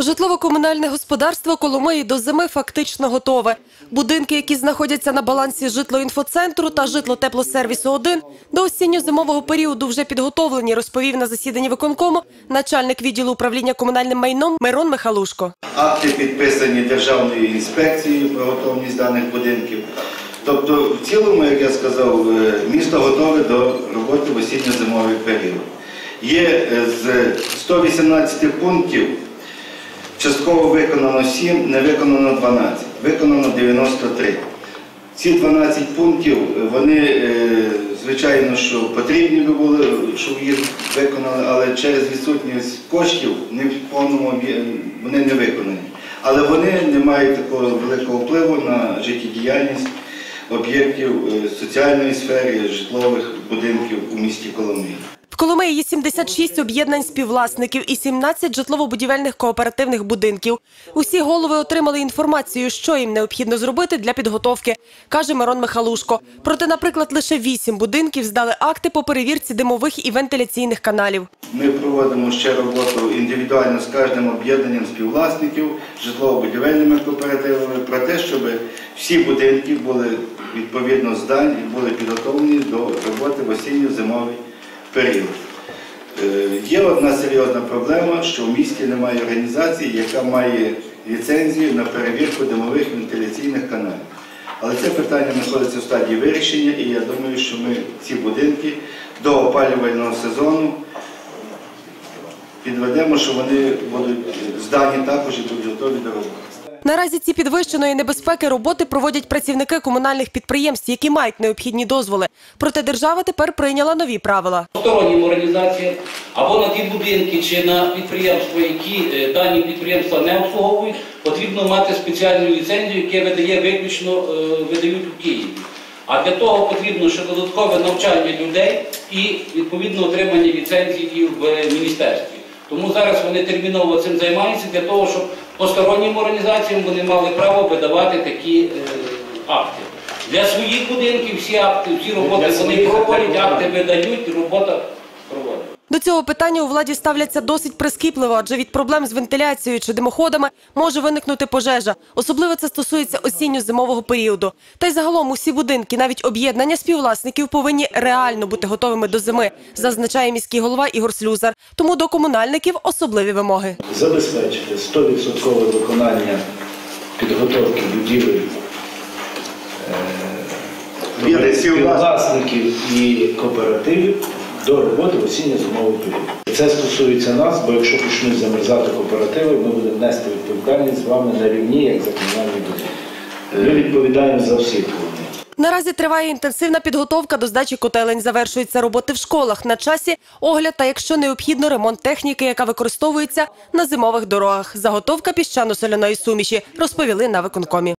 Житлово-комунальне господарство Коломиї до зими фактично готове. Будинки, які знаходяться на балансі житлоінфоцентру та житлотеплосервісу 1 до осінньо-зимового періоду вже підготовлені, розповів на засіданні виконкому начальник відділу управління комунальним майном Мирон Михалушко. Акти підписані Державною інспекцією про готовність даних будинків. Тобто, в цілому, як я сказав, е, місто готове до роботи в осінньо-зимовий період. Є е, з 118 пунктів частково виконано 7, не виконано 12, виконано 93. Ці 12 пунктів, вони, е, звичайно, що потрібні би були, щоб їх виконали, але через відсутність коштів не в повному вони не виконані. Але вони не мають такого великого впливу на життєдіяльність об'єктів е, соціальної сфери, житлових будинків у місті Коломиї. Коломиї є 76 об'єднань співвласників і 17 житлово-будівельних кооперативних будинків. Усі голови отримали інформацію, що їм необхідно зробити для підготовки, каже Мирон Михалушко. Проте, наприклад, лише 8 будинків здали акти по перевірці димових і вентиляційних каналів. Ми проводимо ще роботу індивідуально з кожним об'єднанням співвласників, житлово-будівельними кооперативами про те, щоб всі будинки були відповідно здані і були підготовлені до роботи в осінньо-зимовий період. Е, Є одна серйозна проблема, що в місті немає організації, яка має ліцензію на перевірку димових вентиляційних каналів. Але це питання знаходиться в стадії вирішення, і я думаю, що ми ці будинки до опалювального сезону підведемо, що вони будуть здані також і будуть готові до роботи. Наразі ці підвищеної небезпеки роботи проводять працівники комунальних підприємств, які мають необхідні дозволи. Проте держава тепер прийняла нові правила. стороннім організаціям або на ті будинки чи на підприємства, які е, дані підприємства не обслуговують, потрібно мати спеціальну ліцензію, яка видає виключно е, видають у Києві. А для того потрібно ще додаткове навчання людей і відповідно отримання ліцензії в міністерстві. Тому зараз вони терміново цим займаються для того, щоб постороннім організаціям вони мали право видавати такі е, акти. Для своїх будинків всі акти, всі роботи вони проводять, акти видають, робота проводить. До цього питання у владі ставляться досить прискіпливо, адже від проблем з вентиляцією чи димоходами може виникнути пожежа. Особливо це стосується осінньо-зимового періоду. Та й загалом усі будинки, навіть об'єднання співвласників, повинні реально бути готовими до зими, зазначає міський голова Ігор Слюзар. Тому до комунальників особливі вимоги. забезпечити 100% виконання підготовки будівель Вірить, всі власників і кооперативів до роботи в осінньо-зимовий період. Це стосується нас, бо якщо почнуть замерзати кооперативи, ми будемо нести відповідальність з вами на рівні, як за комунальні будинки. Ми відповідаємо за всіх вони. Наразі триває інтенсивна підготовка до здачі котелень. Завершуються роботи в школах на часі, огляд та, якщо необхідно, ремонт техніки, яка використовується на зимових дорогах. Заготовка піщано-соляної суміші, розповіли на виконкомі.